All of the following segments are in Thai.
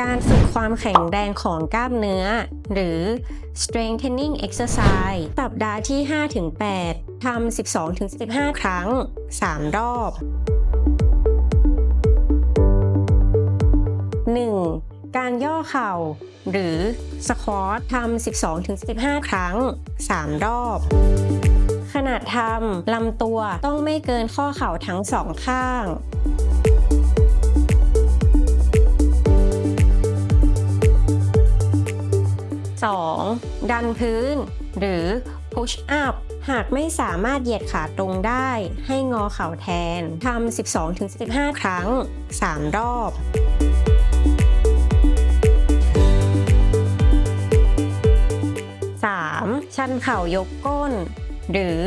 การฝึกความแข็งแรงของกล้ามเนื้อ หรือ strengthening exercise สัปดาห์ที่ 5-8 ทำ 12-15 ครั้ง 3 รอบ 1. การย่อเข่า หรือ squat ทำ 12-15 ครั้ง 3 รอบขณะทำลำตัวต้องไม่เกินข้อเข่าทั้งสองข้าง ดันพื้น หรือ push up หากไม่สามารถเหยียดขาตรงได้ให้งอเข่าแทนทำ 12-15 ครั้ง 3 รอบ 3. ชันเข่ายกก้น หรือ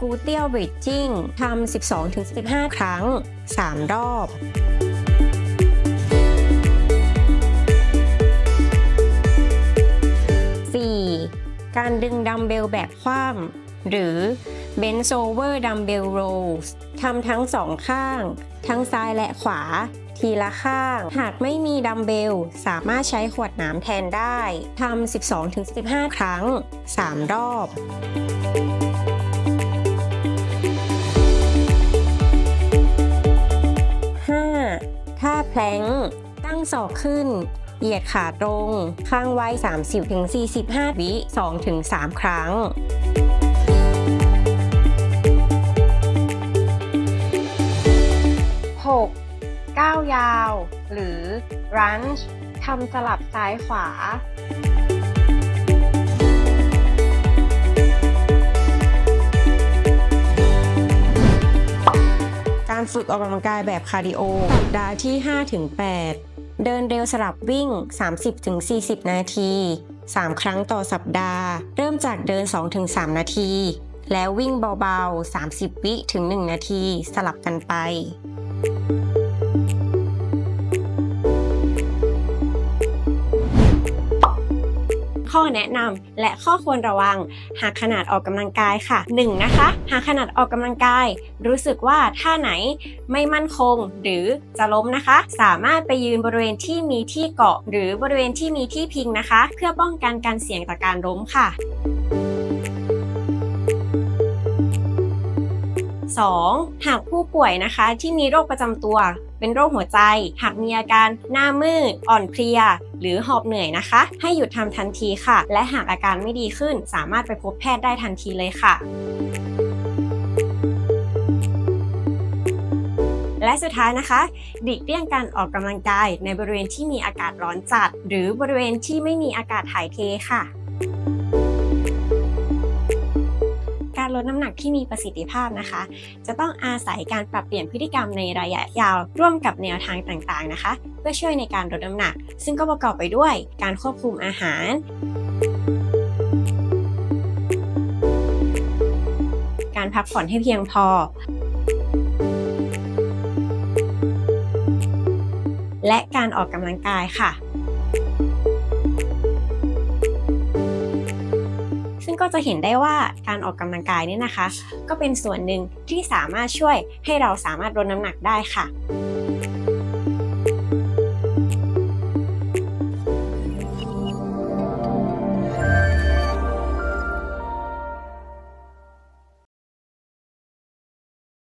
กูเตียวบริดจิ้งทำ 12-15 ครั้ง 3 รอบ การดึงดัมเบลแบบคว่ำหรือ bend over dumbbell rolls ทำทั้งสองข้าง ทั้งซ้ายและขวา ทีละข้าง หากไม่มีดัมเบล สามารถใช้ขวดน้ำแทนได้ทำ 12-15 ครั้ง 3 รอบ 5. ท่าแพลงตั้งศอกขึ้น เหยียดขาตรงข้างไว้ 30-45 วิ 2-3 ครั้ง 6. ก้าวยาว หรือ runge ทำสลับซ้ายขวา การฝึกออกกำลังกายแบบคาร์ดิโอสัปดาห์ที่ 5-8 เดินเร็วสลับวิ่ง 30-40 นาที 3 ครั้งต่อสัปดาห์ เริ่มจากเดิน 2-3 นาที แล้ววิ่งเบาๆ 30 วิถึง 1 นาทีสลับกันไป ข้อแนะนำและข้อควรระวัง หากขนาดออกกำลังกายค่ะ 1. นะคะ หากขนาดออกกำลังกาย รู้สึกว่าท่าไหนไม่มั่นคงหรือจะล้มนะคะ สามารถไปยืนบริเวณที่มีที่เกาะ หรือบริเวณที่มีที่พิงนะคะ เพื่อป้องกันการเสี่ยงต่อการล้มค่ะ 2. หากผู้ป่วยนะคะที่มีโรคประจำตัวเป็นโรคหัวใจ หากมีอาการหน้ามืด อ่อนเพลีย หรือหอบเหนื่อยนะคะ ให้หยุดทำทันทีค่ะ และหากอาการไม่ดีขึ้น สามารถไปพบแพทย์ได้ทันทีเลยค่ะและสุดท้ายนะคะหลีกเลี่ยงการออกกำลังกายในบริเวณที่มีอากาศร้อนจัด หรือบริเวณที่ไม่มีอากาศถ่ายเทค่ะ ลดน้ำหนักที่มีประสิทธิภาพนะคะ จะต้องอาศัยการปรับเปลี่ยนพฤติกรรมในระยะยาวร่วมกับแนวทางต่างๆนะคะ เพื่อช่วยในการลดน้ำหนัก ซึ่งก็ประกอบไปด้วยการควบคุมอาหารการพักผ่อนให้เพียงพอ และการออกกำลังกายค่ะ งก็จะเห็นได้ว่าการออกกำลังกายเนี่ยนะคะ ก็เป็นส่วนหนึ่งที่สามารถช่วยให้เราสามารถลดน้ำหนักได้ค่ะ